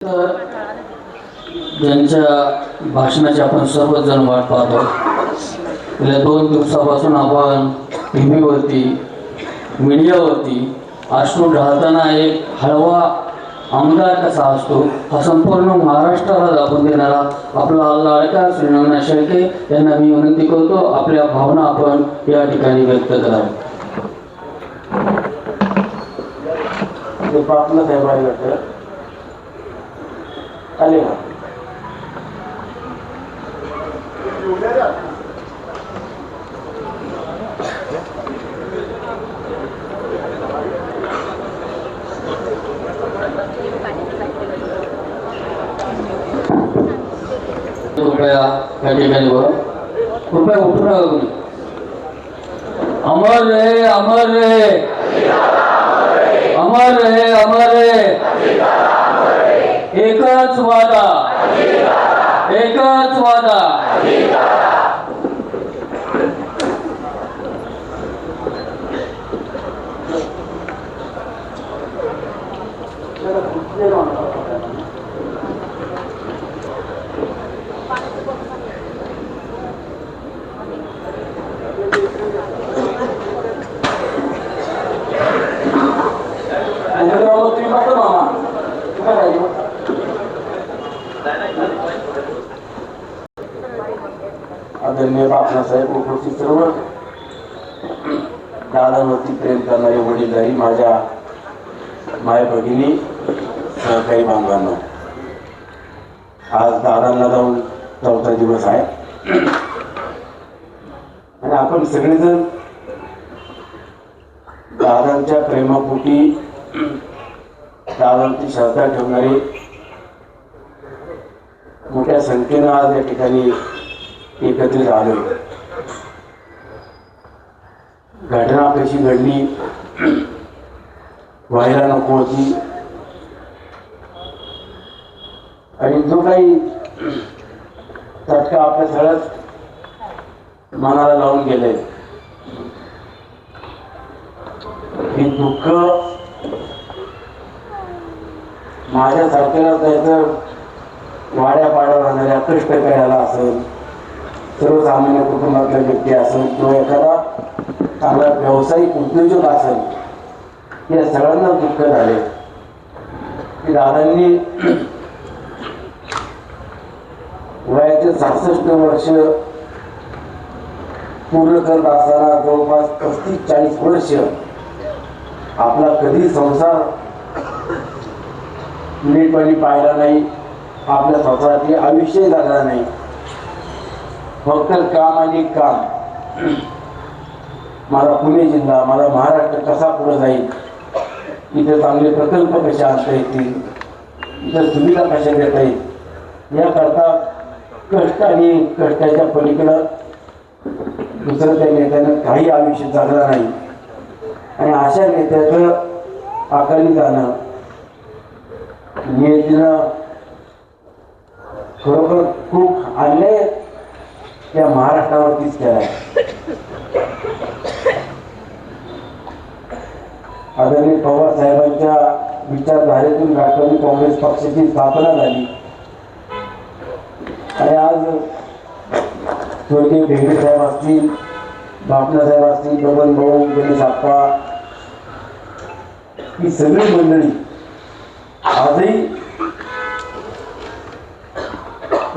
तर ज्यांच्या भाषणाची आपण सर्वजण वाट पाहतो. गेल्या दोन दिवसापासून आपण टी व्हीवरती मीडियावरती अश्रू ढाळताना एक हळवा आमदार कसा असतो हा संपूर्ण महाराष्ट्राला दाखवून देणारा आपला लाडका श्रीनवना शेळके यांना मी विनंती करतो आपल्या भावना आपण या ठिकाणी व्यक्त कराव्या प्रार्थना साहेबांना वाटतं आले का कृपया या ठिकाणी बघा कृपया उठू नका कोणी अमर रे अमर रे. अमर रे अमर रे. एकच वादा. एकच वादा मंदिरावर तुम्ही बघा मामा काय राहिलं? आदरणीय बापनासाहेब उपस्थित सर्व दादांवरती प्रेम करणारे वडीलधारी माझ्या माय भगिनी सहकारी बांधवांना। आज दादांना जाऊन चौथा दिवस आहे. आणि आपण सगळेजण दादांच्या प्रेमापोटी दादांची श्रद्धा ठेवणारे मोठ्या संख्येनं आज या ठिकाणी एकत्रित आलो घटना कशी घडली? व्हायला नको होती. आणि जो काही तटका आपल्या सगळ्यात मनाला लावून गेले हे दुःख माझ्या माझ्यासारख्याला तर वाड्या पाड्यावर राहणाऱ्या कष्ट करायला असेल सर्वसामान्य कुटुंबातल्या व्यक्ती असेल किंवा एखादा चांगला व्यावसायिक उद्योजक असेल या सगळ्यांना दुःख झाले. की दादांनी वयाचे सहासष्ट वर्ष पूर्ण करत असताना जवळपास पस्तीस चाळीस वर्ष आपला कधी संसार नीटपणे पाहिला नाही. आपल्या संसाराचे आयुष्य जगला नाही. फक्त काम आणि काम. माझा पुणे जिल्हा माझा महाराष्ट्र कसा पुढे जाईल? इथे चांगले प्रकल्प कसे आणता येतील? इथे सुविधा कशा देता येईल? याकरता कष्ट आणि कष्टाच्या पलीकडं दुसरं त्या नेत्यानं काही आयुष्य जगलं नाही. आणि अशा नेत्याचं अकाली जाणं नियतीनं खरोखर खूप अन्याय त्या महाराष्ट्रावरतीच केला आदरणीय पवार साहेबांच्या विचारधारेतून राष्ट्रवादी काँग्रेस पक्षाची स्थापना झाली. आणि आज स्वर्गीय भेंडे साहेब असतील बापना साहेब असतील बबन भाऊ गणेश आप्पा ही सगळी मंडळी आजही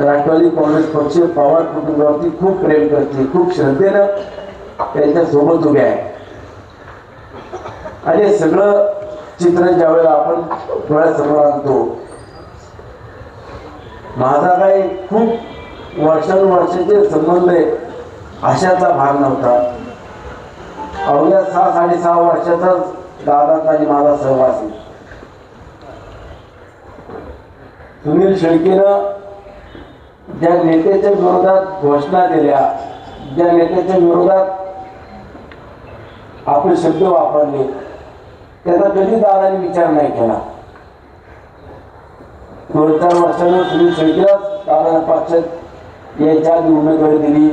राष्ट्रवादी काँग्रेस पक्ष पवार कुटुंबावरती खूप प्रेम करते खूप श्रद्धेनं त्यांच्यासोबत उभे आहे. आणि हे सगळं चित्र ज्यावेळेला आपण डोळ्यासमोर आणतो माझा काही खूप वर्षानुवर्षाचे संबंध आहे अशाचा भाग नव्हता. अवघ्या सहा साडेसहा वर्षाचाच दादा आणि माझा सहवास आहे. सुनील शेळकेनं ज्या नेत्याच्या विरोधात घोषणा दिल्या ज्या नेत्याच्या विरोधात आपण शब्द वापरले त्याचा कधी दादाने विचार नाही केला. दोन चार वर्षानं तुम्ही सगळ्याच दादा पक्षात यायच्या आधी उमेदवारी दिली.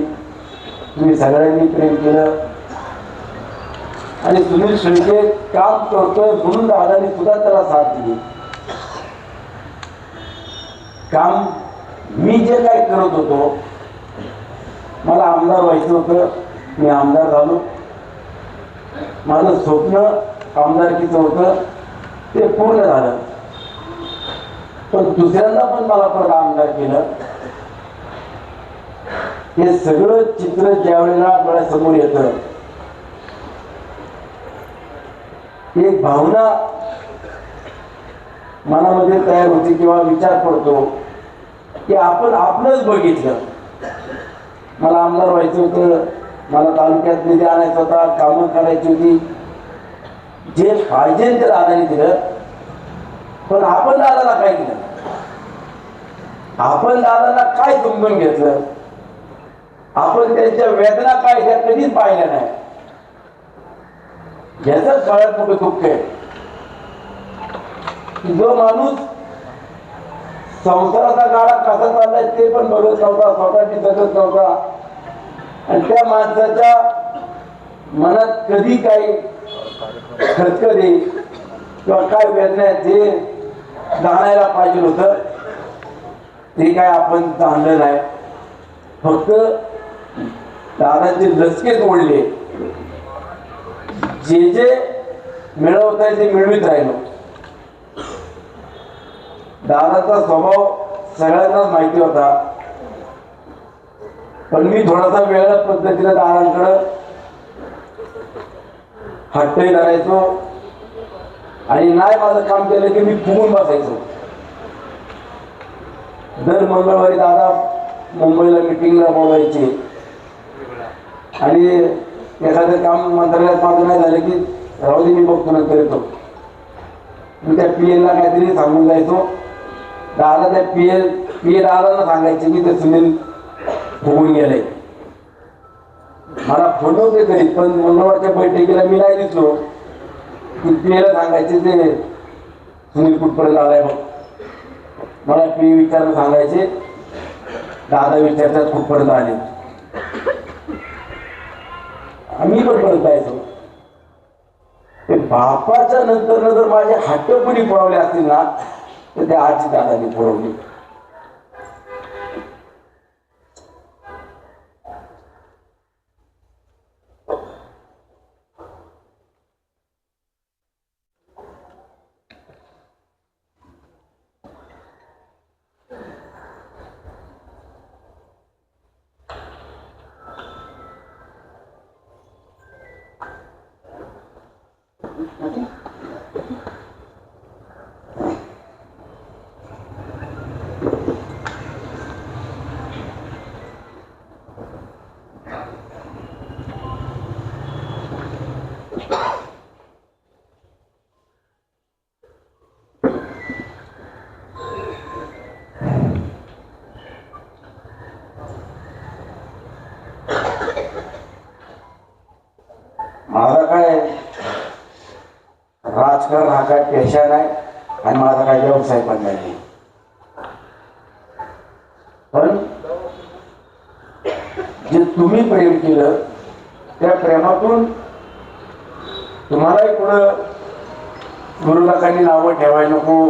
तुम्ही सगळ्यांनी प्रेम केलं. आणि सुनील शेळके काम करतोय म्हणून दादानी सुद्धा त्याला साथ दिली. काम मी जे काही करत होतो मला आमदार व्हायचं होतं मी आमदार झालो. माझं स्वप्न आमदारकीचं होतं ते पूर्ण झालं. पण दुसऱ्यांदा पण मला परत आमदार केलं. हे सगळं चित्र ज्या वेळेला डोळ्यासमोर येतं एक भावना मनामध्ये तयार होते किंवा विचार पडतो. की आपण आपलंच बघितलं. मला आमदार व्हायचं होतं मला तालुक्यात निधी आणायचा होता कामं करायची होती. जे पाहिजे ते दादाने दिलं पण आपण दादाला काय केलं आपण दादाला काय समजून घेतलं? आपण त्यांच्या वेदना काय ह्या कधीच पाहिल्या नाही. याच काळात पुढे खूप काही जो माणूस संसाराचा गाडा कसा चाललाय ते पण बघत नव्हता स्वतःची जगत नव्हता. आणि त्या माणसाच्या मनात कधी काही खरखरी किंवा काय वेदना ते जाणायला पाहिजे होतं. ते काय आपण जाणलं नाही. फक्त दादाचे लसके तोडले. जे जे मिळवत आहे ते मिळवित राहिलो. दादाचा स्वभाव सगळ्यांनाच माहिती होता. पण मी थोडासा वेगळ्या पद्धतीने दादांकडं हट्टही करायचो आणि नाही माझं काम केलं की मी फुगून बसायचो. दर मंगळवारी दादा मुंबईला मिटिंगला बोलायचे. आणि एखादं काम मंत्रालयात माझं नाही झालं की राहू दे मी बघतो नंतर येतो. मी त्या पी एलला काहीतरी सांगून जायचो. दादा त्या पी एल पी ए दादाला सांगायचे की ते सुनील फुगून गेले. मला फोन नव्हते करीत पण मंगळवारच्या बैठकीला मी नाही दिसलो. की पी एला सांगायचे ते सुनील कुठपर्यंत आलाय मग मला पी विचार सांगायचे दादा विचारतात कुठपर्यंत आले. आम्ही पण परत जायचो. ते बापाच्या नंतर जर माझे हट्टपणी पळवले असतील ना तर त्या आजी दादाने पळवले माझा काय राजकारण हा काय पेशा नाही आणि माझा काय व्यवसाय पण नाही. पण जे तुम्ही प्रेम केलं त्या प्रेमातून तुम्हालाही पुढं गुरुलाकांनी नावं ठेवायला नको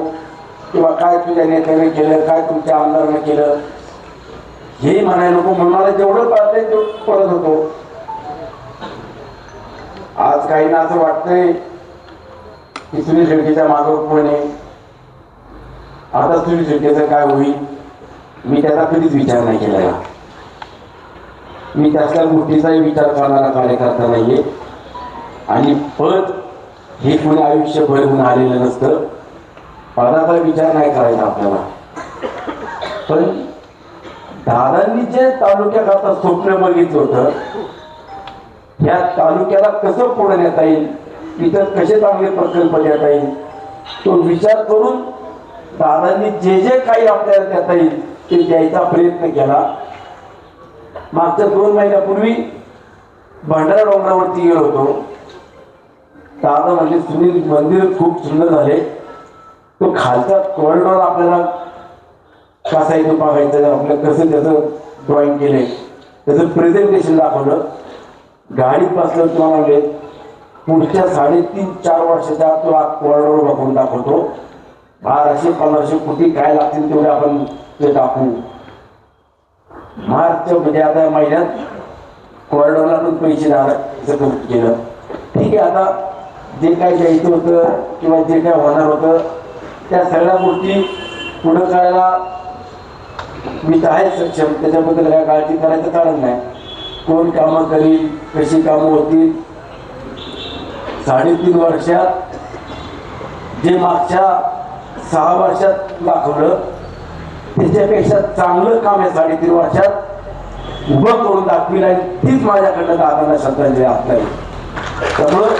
किंवा काय तुझ्या नेत्याने केलं काय तुमच्या आमदारानं केलं हे म्हणायला नको म्हणून मला जेवढं पाहते तो पडत होतो. आज काही ना असं वाटतंय की सुनील शेळकेच्या मागं कोण आहे आता सुनील शेळकेचं काय होईल? मी त्याचा कधीच विचार नाही केला मी त्याच्या गोष्टीचाही विचार करणारा कार्यकर्ता नाहीये. आणि पद हे कोणी आयुष्यभर होऊन आलेलं नसतं. पदाचा विचार नाही करायचा आपल्याला. पण दादांनी जे तालुक्यात आता स्वप्न बघितलं होतं या तालुक्याला कसं पुढे नेता येईल? इतर कसे चांगले प्रकल्प देता येईल? तो विचार करून दादांनी जे जे काही आपल्याला देता येईल ते द्यायचा प्रयत्न केला. मागच्या दोन महिन्यापूर्वी भंडारा डोंगरावरती गेलो होतो. दादा म्हणजे सुनील मंदिर खूप सुंदर झाले. तो खालचा कॉरिडॉर आपल्याला कसा बघायचं आपलं कसं त्याचं ड्रॉइंग केले त्याचं प्रेझेंटेशन दाखवलं. गाडीत बसल्यावर तुम्हाला म्हणले पुढच्या साडेतीन चार वर्षाच्या आत तुला कोरडवर बघून दाखवतो. बाराशे पंधराशे कोटी काय लागतील तेवढे आपण ते टाकू मार्च म्हणजे आता महिन्यात कॉरिडॉरला पण पैसे द्यायला केलं. ठीक आहे आता जे काय द्यायचं होतं किंवा जे काय होणार होतं त्या सगळ्या गोष्टी पुढं करायला मी तर आहे सक्षम. त्याच्याबद्दल काय काळजी करायचं कारण नाही. कोण कामं करील कशी कामं होतील साडेतीन वर्षात जे मागच्या सहा वर्षात दाखवलं त्याच्यापेक्षा चांगलं काम आहे साडेतीन वर्षात उभं करून दाखविलं आणि तीच माझ्याकडनं दादांना श्रद्धांजली आपल्याला त्यामुळं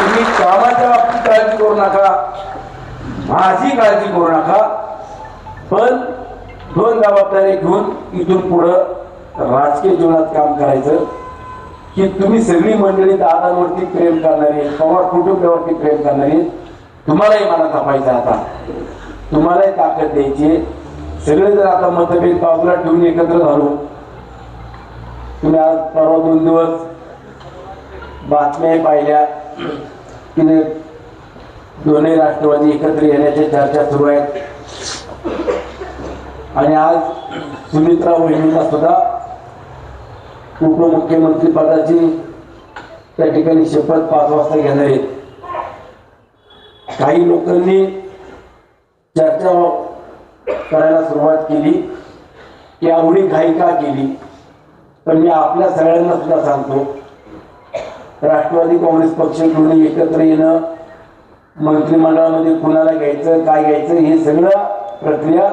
तुम्ही कामाच्या बाबतीत काळजी करू नका माझी काळजी करू नका पण दोन जबाबदारी घेऊन इथून पुढं राजकीय जीवनात काम करायचं. की तुम्ही सगळी मंडळी दादांवरती प्रेम करणारी पवार कुटुंबावरती प्रेम करणारी तुम्हालाही मला जपायचं आता. तुम्हालाही ताकद द्यायची सगळे जर आता मतभेद बाजूला ठेवून एकत्र झालो तुम्ही आज परवा दोन दिवस बातम्याही पाहिल्या की दोन्ही राष्ट्रवादी एकत्र येण्याच्या चर्चा सुरू आहेत. आणि आज सुमित्रा वहिनीला सुद्धा उपमुख्यमंत्री पदाची त्या ठिकाणी शपथ पाच वाजता घेणार आहेत. काही लोकांनी चर्चा करायला सुरुवात केली. की आवडी घाई का केली? पण मी आपल्या सगळ्यांना सुद्धा सांगतो राष्ट्रवादी काँग्रेस पक्ष घेऊन एकत्र येणं मंत्रिमंडळामध्ये कुणाला घ्यायचं काय घ्यायचं हे सगळं प्रक्रिया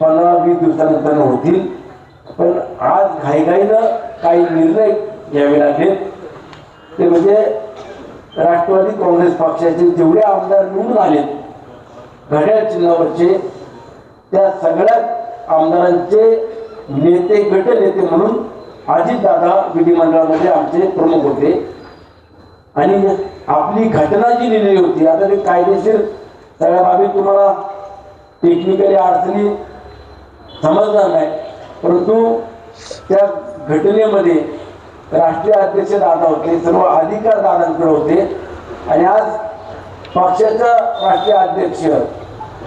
पंधरा वीस दिवसानंतर होतील. पण आज घाईघाईनं काही निर्णय घ्यावे लागले. ते म्हणजे राष्ट्रवादी काँग्रेस पक्षाचे जेवढे आमदार निवडून आले घड्याळ चिन्हावरचे त्या सगळ्या आमदारांचे नेते गट नेते म्हणून अजितदादा विधिमंडळामध्ये आमचे प्रमुख होते. आणि आपली घटना जी लिहिलेली होती आता ते कायदेशीर सगळ्या बाबी तुम्हाला टेक्निकली अडचणी समजणार नाही. परंतु त्या घटनेमध्ये राष्ट्रीय अध्यक्ष दादा होते सर्व अधिकार दादांकडे होते. आणि आज पक्षाचा राष्ट्रीय अध्यक्ष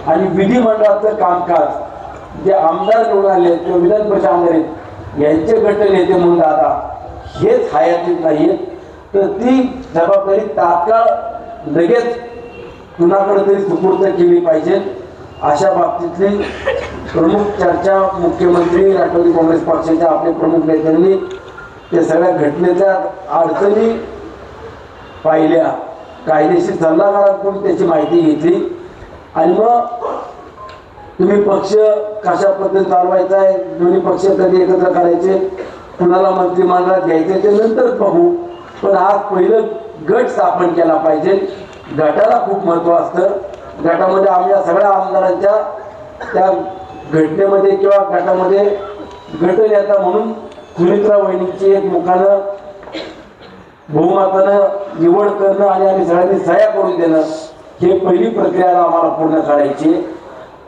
आणि विधिमंडळाचं कामकाज जे आमदार निवडून आले आहेत किंवा विधान परिषद आमदार आहेत यांचे गटनेते म्हणून दादा हेच हयातीत नाहीत तर ती जबाबदारी तात्काळ लगेच कुणाकडे तरी सुपूर्द केली पाहिजे. अशा बाबतीतली प्रमुख चर्चा मुख्यमंत्री राष्ट्रवादी काँग्रेस पक्षाच्या आपले प्रमुख नेत्यांनी त्या सगळ्या घटनेच्या अडचणी पाहिल्या. कायदेशीर सल्लागारांकडून त्याची माहिती घेतली. आणि मग तुम्ही पक्ष कशा पद्धतीने चालवायचा आहे दोन्ही पक्ष कधी एकत्र करायचे कुणाला मंत्रिमंडळात घ्यायचे ते नंतर पाहू. पण आज पहिलं गट स्थापन केला पाहिजे. गटाला खूप महत्त्व असतं. गटामध्ये आमच्या सगळ्या आमदारांच्या त्या घटनेमध्ये किंवा गटामध्ये गट नेता म्हणून सुमित्रा वहिनीची एक मुखानं बहुमतानं निवड करणं आणि आम्ही सगळ्यांनी सह्या करून देणं हे पहिली प्रक्रिया आम्हाला पूर्ण करायची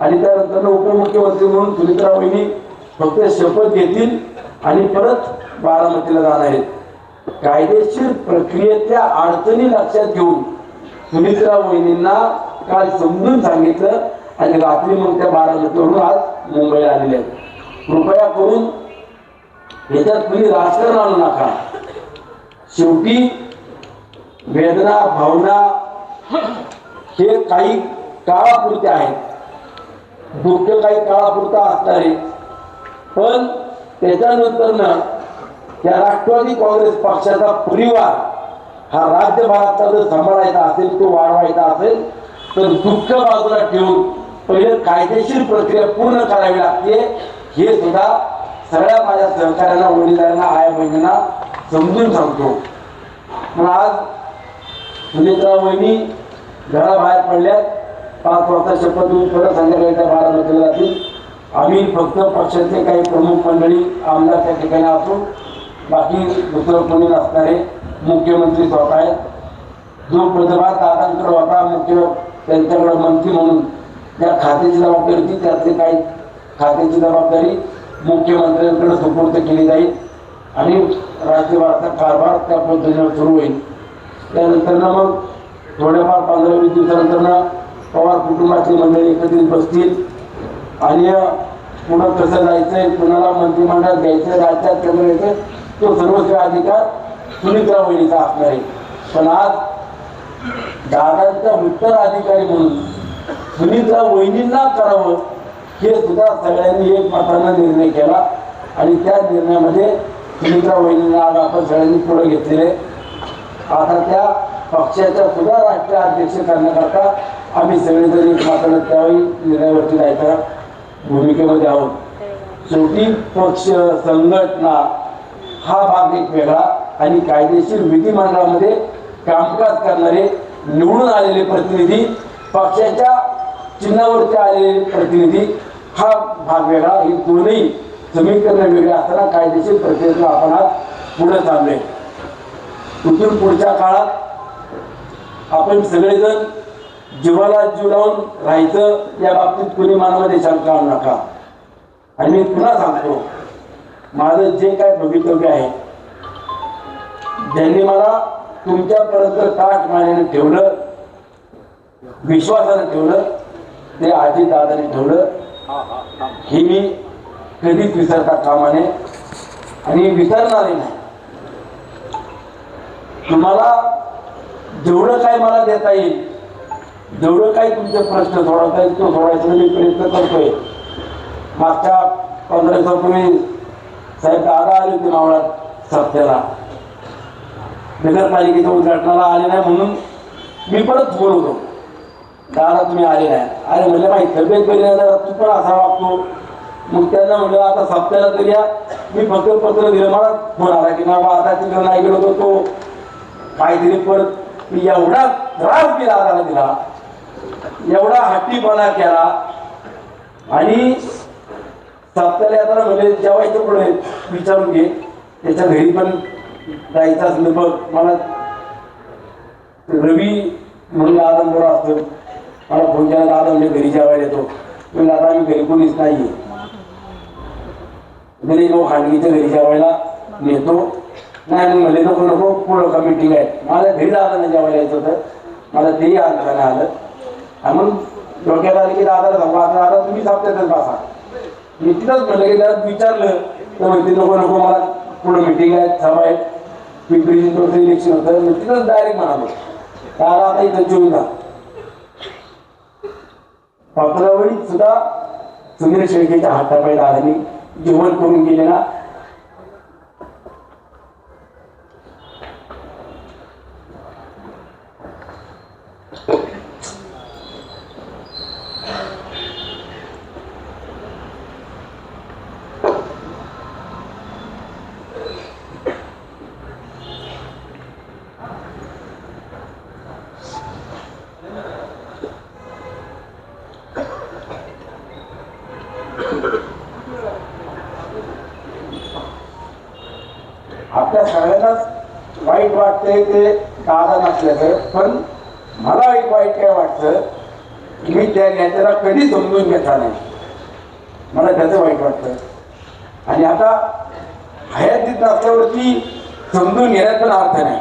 आणि त्यानंतर उपमुख्यमंत्री म्हणून सुमित्रा वहिनी फक्त शपथ घेतील आणि परत बारामतीला जाणार आहेत. कायदेशीर प्रक्रियेतल्या अडचणी लक्षात घेऊन सुमित्रा वहिनींना काल समजून सांगितलं आणि रात्री मग त्या बारामतीवरून आज मुंबईला आलेले आहेत. कृपया करून याच्यात तुम्ही राजकारण आणू नका. शेवटी वेदना भावना हे काही काळापुरते आहेत. दुःख काही काळापुरता असणारे. पण त्याच्यानंतर ना त्या राष्ट्रवादी काँग्रेस पक्षाचा परिवार हा राज्यभारचा जर सांभाळायचा असेल तो वाढवायचा असेल तर दुःख बाजूला ठेवून पहिले कायदेशीर प्रक्रिया पूर्ण करावी लागते. हे सुद्धा सगळ्या माझ्या सहकार्यांना वडिलांना आया बहिणींना समजून सांगतो. मग आज सुनेत्रा वहिनी घराबाहेर पडल्यात. पाच वाजता शपथ घेऊन परत संध्याकाळी त्या बारामतीला जातील. आम्ही फक्त पक्षाचे काही प्रमुख मंडळी आमदार त्या ठिकाणी असू. बाकी दुसरं कोणी नसणारे मुख्यमंत्री स्वतः आहेत. जो पदभार दादांकडे होता मुख्य त्यांच्याकडे मंत्री म्हणून. त्या खात्याची जबाबदारी होती त्यातली काही खात्याची जबाबदारी मुख्यमंत्र्यांकडे सुपूर्द केली जाईल आणि राज्यभराचा कारभार त्या पद्धतीने सुरू होईल. त्यानंतरनं मग थोड्याफार पंधरा वीस दिवसानंतर पवार कुटुंबातली मंडळी एकत्रित बसतील आणि पुन्हा कसं जायचंय कुणाला मंत्रिमंडळात द्यायचं राज्यात कसं घ्यायचं तो सर्वस्वी अधिकार सुनीत्रा वहिनीचा असणार आहे. पण आज दादांचा उत्तराधिकारी म्हणून सुमित्रा वहिनींना करावं हे सुद्धा सगळ्यांनी एक मतानं निर्णय केला. आणि त्या निर्णयामध्ये सुनीता वहिनींना आज आपण सगळ्यांनी पुढे घेतलेले आता त्या पक्षाच्या सुद्धा राष्ट्रीय अध्यक्ष करण्याकरता आम्ही सगळेजण एक मात्र त्यावेळी निर्णयावरती जायच्या भूमिकेमध्ये आहोत. शेवटी पक्ष संघटना हा भाग एक वेगळा आणि कायदेशीर विधिमंडळामध्ये कामकाज करणारे निवडून आलेले प्रतिनिधी पक्षाच्या चिन्हावरती आलेले प्रतिनिधी हा भाग वेगळा हे दोन्ही समीकरण वेगळे असताना कायदेशीर प्रक्रियेतून आपण आज पुढे चालले इथून पुढच्या काळात आपण सगळेजण जीवाला जीव लावून राहायचं या बाबतीत कुणी मनामध्ये शंका आणू नका. आणि मी पुन्हा सांगतो माझं जे काय भवितव्य आहे ज्यांनी मला तुमच्यापर्यंत ताट मानेने ठेवलं विश्वासानं ठेवलं ते आजी दादाने ठेवलं हे मी कधीच विसरता कामा नये आणि विसरणारही नाही. तुम्हाला जेवढं काय मला देता येईल जेवढं काही तुमचे प्रश्न सोडवता येईल तो सोडवायचा मी प्रयत्न करतोय. मागच्या पंधरा दिवसापूर्वी साहेब दादा आले होते मावळात सप्त्याला नगरपालिकेचं उद्घाटनाला आले नाही म्हणून मी परत बोलवतो दादा तुम्ही आले नाही. अरे म्हणलं माहिती तब्येत बरी नाही तू पण असा वागतो. मग त्यांना म्हणलं आता सप्त्याला तरी या. मी फक्त पत्र दिलं. मला फोन आला की बाबा आता तिकडे नाही गेलो तर तो काहीतरी परत मी एवढा त्रास मी दादा दिला. एवढा हट्टीपणा केला. आणि सप्त्याला येताना म्हणजे जेवायचं पुढे विचारून घे. त्याच्या घरी पण जायचं असलं बघ मला रवी म्हणून आदम बरं असतो. मला फोन केला दादा म्हणजे घरी जेवायला येतो. मी आता आम्ही घरी कोणीच नाही घरी जाऊ खांडगीच्या घरी जेवायला नेतो. नाही मग म्हणले नको नको पुढं का मीटिंग आहे? मला घरी दादा जेवायला यायचं होतं. मला तेही आलं नाही आलं. आणि मग डोक्यात आलं की दादा सांगू आता दादा तुम्ही सापत्यातच बसा. मी तिथंच म्हणलं की त्यात विचारलं. तर म्हणते नको नको मला पुढं मिटिंग आहे सभा पिंपरी चिंचवडचं इलेक्शन होतं मी तिथंच डायरेक्ट म्हणालो दादा आता इथं जेवून जा पत्रावळीत सुद्धा सुनील शेळकेच्या हातापायी दादानी जेवण करून गेले ना आपल्या सगळ्यांनाच वाईट वाटतंय ते दादा नसल्याचं पण मला एक वाईट काय वाटतं की मी त्या नेत्याला कधी समजून घेतला नाही. मला त्याचं वाईट वाटतं. आणि आता हयातीत असल्यावरती समजून घेण्यात पण अर्थ नाही.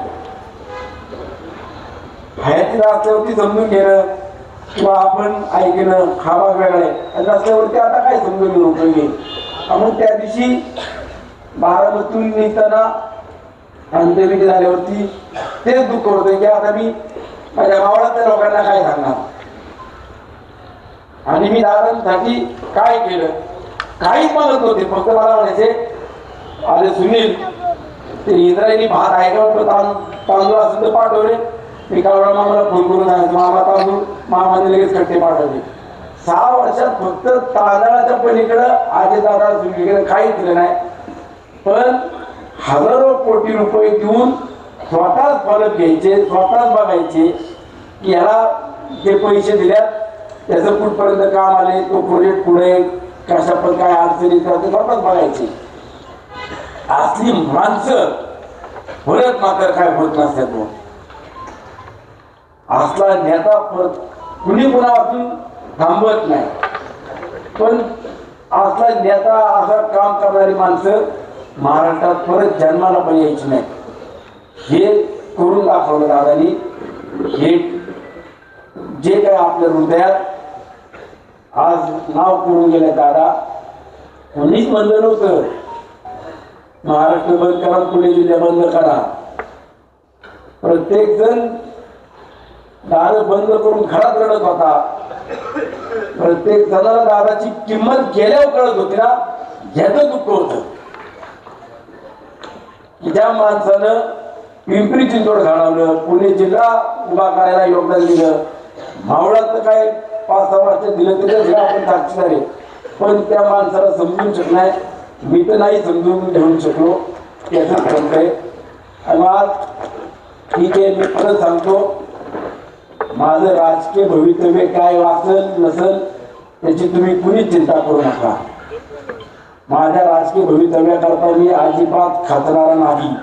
हयातीत असल्यावरती समजून घेणं किंवा आपण ऐकणं खावा वेगळे आणि असल्यावरती आता काय समजून घेऊन उपयोगी मग त्या दिवशी बारामतीतून निघताना आणि ते अंत्यविधी झाल्यावरती तेच दुःख होते की आता मी माझ्या मावळातल्या लोकांना काय सांगणार? आणि मी दादांसाठी काय केलं? काहीच मागत नव्हते. फक्त मला म्हणायचे अरे सुनील ते इस्रायली भात आहे का? वाटतं तांदूळ असेल तर पाठवले. मी कावळा मामाला फोन करून सांगितलं मामा तांदूळ मामाने लगेच कट्टे पाठवले. सहा वर्षात फक्त तांदळाच्या पलीकडं आजी दादा सुनीलकडे काहीच दिलं नाही. पण हजारो कोटी रुपये देऊन स्वतःच फलक घ्यायचे स्वतःच बघायचे की ह्याला ते पैसे दिल्यात त्याचं कुठपर्यंत काम आले तो प्रोजेक्ट पुढे कशा पण काय अडचणी करायचं स्वतःच बघायचे. असली माणसं परत मात्र काय होत नसतात मग असला नेता परत कुणी कुणा असून थांबवत नाही. पण असला नेता असं काम करणारी माणसं महाराष्ट्रात परत जन्माला पण यायची नाही. हे करून दाखवलं दादानी. हे जे काय आपल्या हृदयात आज नाव करून गेलं दादा. कोणीच म्हणलं नव्हतं. महाराष्ट्र बंद करा पुणे जिल्हा बंद करा. प्रत्येक जण दार बंद करून घरात रडत होता. प्रत्येक जणाला दादाची किंमत गेल्यावर कळत होती ना? ह्याचं दुःख होतं. की ज्या माणसानं पिंपरी चिंचवड घालवलं पुणे जिल्हा उभा करायला योगदान दिलं. मावळात तर काय पाच सहा वर्ष दिलं तरी आपण साक्षीदार आहे. पण त्या माणसाला समजून शकणार मी तर नाही समजून घेऊ शकलो. त्याचं फरक आहे. आणि आज ठीक आहे मी परत सांगतो माझं राजकीय भवितव्य काय वाचल नसल त्याची तुम्ही कुणीच चिंता करू नका. माझ्या राजकीय भवितव्याकरता मी अजिबात खचणारा नाही.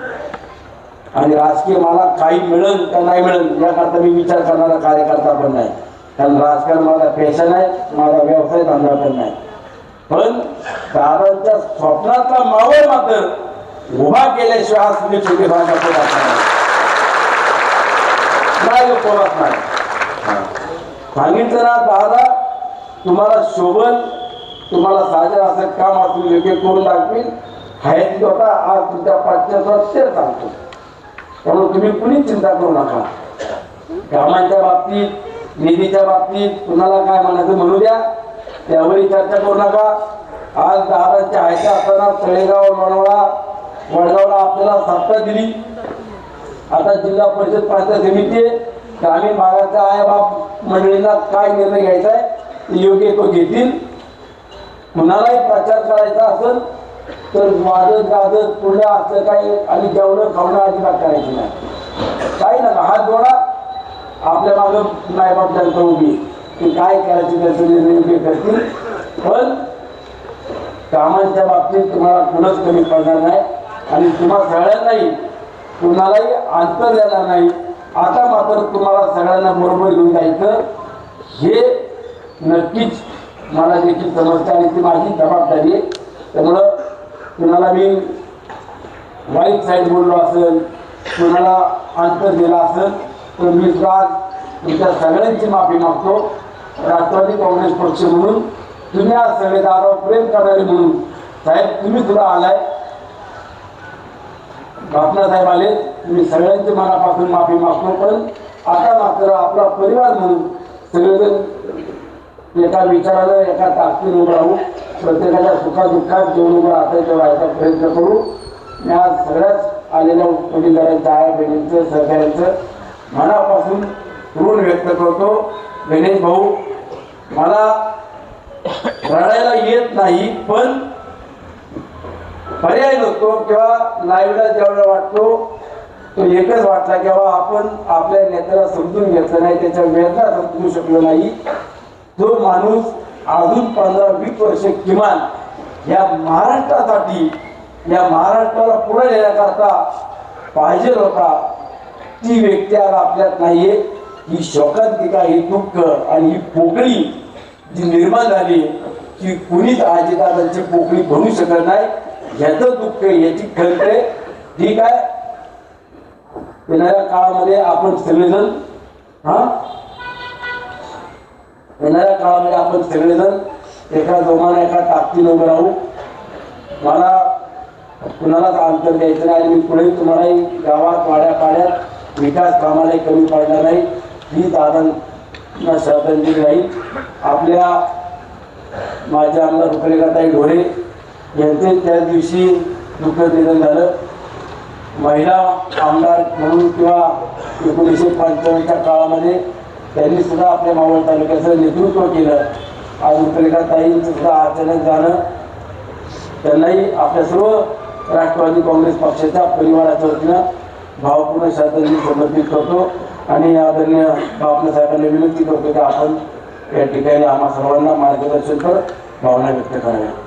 आणि राजकीय मला काही मिळेल का नाही मिळेल याकरता मी विचार करणारा कार्यकर्ता पण नाही. कारण राजकारण माझा पेशन आहे माझा व्यवसाय धंदा पण नाही. पण दादांच्या स्वप्नाचा मावळ मात्र उभा केल्याशिवाय आज तुम्ही छोटे भागाचे नाही कोणाच नाही. सांगितलं ना दादा तुम्हाला शोभन तुम्हाला साजर असं काम असून योग्य करून दाखवील हायची होता आज तुमच्या पाचशे ते सांगतो त्यामुळे तुम्ही कुणीच चिंता करू नका. कामांच्या बाबतीत निधीच्या बाबतीत कुणाला काय म्हणायचं म्हणू द्या. त्यावरही चर्चा करू नका. आज दादांच्या आयच्या असताना तळेगाव मनोळा वडगावला आपल्याला सत्ता दिली. आता जिल्हा परिषद पंचायत समिती ग्रामीण ग्रामीण भागाच्या आयाबाप मंडळींना काय निर्णय घ्यायचा आहे योग्य तो घेतील. कुणालाही प्रचार करायचा असेल तर वादत गाजत पुढं असं काही आणि जेवढं खावणं अजिबात करायचं नाही. काही नका. हात जोडा. आपल्या मागं नाही जनता उभी. की काय करायची त्याचं निर्णय करतील. पण कामांच्या बाबतीत तुम्हाला कुणच कमी पडणार नाही. आणि तुम्हा सगळ्यांनाही कुणालाही अंतर देणार नाही. आता मात्र तुम्हाला सगळ्यांना बरोबर घेऊन जायचं. हे नक्कीच मला देखील समजते आणि ती माझी जबाबदारी आहे. त्यामुळं कुणाला मी वाईट साईड बोललो असेल कुणाला अंतर दिला असेल तर मी सुद्धा आज तुमच्या सगळ्यांची माफी मागतो. राष्ट्रवादी काँग्रेस पक्ष म्हणून तुम्ही आज सगळे दारावर प्रेम करणारे म्हणून. साहेब तुम्ही सुद्धा आलाय. बापना साहेब आले तुम्ही सगळ्यांची मनापासून माफी मागतो. पण आता मात्र आपला परिवार म्हणून सगळेजण एका विचाराला एका ताकदीने उभं राहू प्रत्येकाच्या सुखादुःखात जेवण उभं राहता राहायचा प्रयत्न करू. मी आज सगळ्याच आलेल्या वडीलधाऱ्यांच्या आया बहिणींचं सहकाऱ्यांचं मनापासून ऋण व्यक्त करतो. गणेश भाऊ मला रडायला येत नाही पण पर्याय नसतो किंवा लाईव्हला जेवढा वाटतो तो एकच वाटला किंवा आपण आपल्या नेत्याला समजून घेतलं नाही त्याच्या वेदना समजू शकलो नाही. जो माणूस अजून पंधरा वीस वर्ष किमान या महाराष्ट्रासाठी या महाराष्ट्राला पुढे नेण्याकरता पाहिजे होता ती व्यक्ती आज आपल्यात नाहीये. ही शोकांतिका ही दुःख आणि ही पोकळी जी निर्माण झाली की कुणीच आजीदादांची पोकळी भरू शकत नाही. याचं दुःख याची खंत आहे. ठीक आहे? येणाऱ्या काळामध्ये आपण सगळेजण हा? येणाऱ्या काळामध्ये आपण सगळेजण एका जोमाने एका ताकदीने उभे राहू. मला कुणालाच अंतर द्यायचं नाही आणि मी पुढे तुम्हालाही गावात वाड्या पाड्यात विकास कामालाही कमी पाडणार नाही. ही दादांना श्रद्धांजली राहील. आपल्या माझे आमदार रुपरेखाताई ढोरे यांचे त्या दिवशी दुःखद निधन झालं. महिला आमदार म्हणून किंवा एकोणीसशे पंचावन्नच्या काळामध्ये त्यांनी सुद्धा आपल्या मावळ तालुक्याचं नेतृत्व केलं. आज रुपरेखाताईंचं सुद्धा अचानक जाणं त्यांनाही आपल्या सर्व राष्ट्रवादी काँग्रेस पक्षाच्या परिवाराच्या वतीनं भावपूर्ण श्रद्धांजली समर्पित करतो आणि आदरणीय बापना विनंती करतो की आपण या ठिकाणी आम्हा सर्वांना मार्गदर्शन कर. भावना व्यक्त कराव्या.